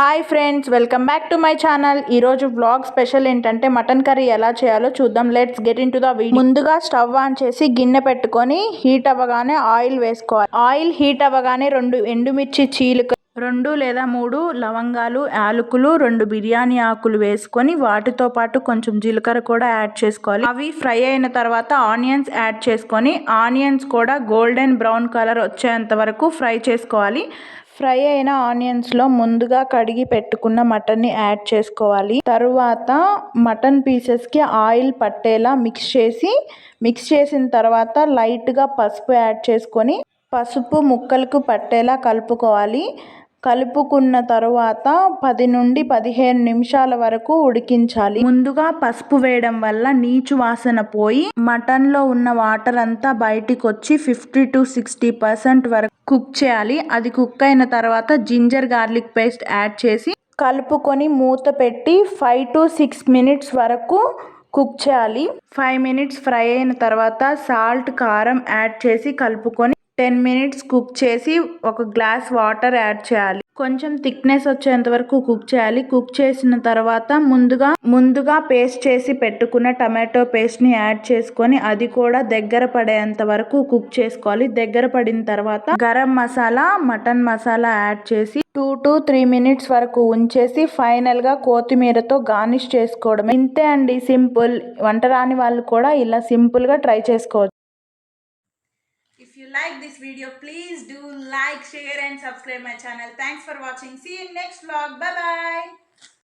Hi friends welcome back to my channel. ఈరోజు blog special ఏంటంటే mutton curry ఎలా చేయాలో చూద్దాం. Let's get into the video ముందుగా స్టవ్ ఆన్ చేసి గిన్నె పెట్టుకొని హీట్ అవ్వగానే ఆయిల్ వేసుకోవాలి. ఆయిల్ హీట్ అవ్వగానే రెండు ఎండుమిర్చి చీలుక రెండు లేదా మూడు లవంగాలు యాలకులు రెండు బిర్యానీ ఆకులు వేసుకొని వాటితో పాటు కొంచెం జీలకర్ర కూడా యాడ్ చేసుకోవాలి. అవి ఫ్రై అయిన తర్వాత ఆనియన్స్ యాడ్ చేసుకొని ఆనియన్స్ కూడా గోల్డెన్ బ్రౌన్ కలర్ వచ్చేంత వరకు ఫ్రై చేసుకోవాలి. ఫ్రై అయిన ఆనియన్స్లో ముందుగా కడిగి పెట్టుకున్న మటన్ని యాడ్ చేసుకోవాలి. తరువాత మటన్ పీసెస్కి ఆయిల్ పట్టేలా మిక్స్ చేసి మిక్స్ చేసిన తర్వాత లైట్గా పసుపు యాడ్ చేసుకొని పసుపు ముక్కలకు పట్టేలా కలుపుకోవాలి. కలుపుకున్న తరువాత పది నుండి పదిహేను నిమిషాల వరకు ఉడికించాలి. ముందుగా పసుపు వేయడం వల్ల నీచు వాసన పోయి మటన్లో ఉన్న వాటర్ అంతా బయటికి వచ్చి ఫిఫ్టీ టు సిక్స్టీ పర్సెంట్ వరకు కుక్ చేయాలి. అది కుక్ అయిన తర్వాత జింజర్ గార్లిక్ పేస్ట్ యాడ్ చేసి కలుపుకొని మూత పెట్టి ఫైవ్ టు సిక్స్ మినిట్స్ వరకు కుక్ చేయాలి. ఫైవ్ మినిట్స్ ఫ్రై అయిన తర్వాత సాల్ట్ కారం యాడ్ చేసి కలుపుకొని టెన్ మినిట్స్ కుక్ చేసి ఒక గ్లాస్ వాటర్ యాడ్ చేయాలి. కొంచెం థిక్నెస్ వచ్చేంత వరకు కుక్ చేయాలి. కుక్ చేసిన తర్వాత ముందుగా ముందుగా పేస్ట్ చేసి పెట్టుకున్న టమాటో పేస్ట్ని యాడ్ చేసుకొని అది కూడా దగ్గర పడేంత వరకు కుక్ చేసుకోవాలి. దగ్గర పడిన తర్వాత గరం మసాలా మటన్ మసాలా యాడ్ చేసి టూ టు త్రీ మినిట్స్ వరకు ఉంచేసి ఫైనల్గా కొత్తిమీరతో గార్నిష్ చేసుకోవడం ఇంతే అండి సింపుల్. వంట రాని వాళ్ళు కూడా ఇలా సింపుల్గా ట్రై చేసుకోవచ్చు. Like this video, please do like, share and subscribe my channel. Thanks for watching. See you in next vlog. Bye bye.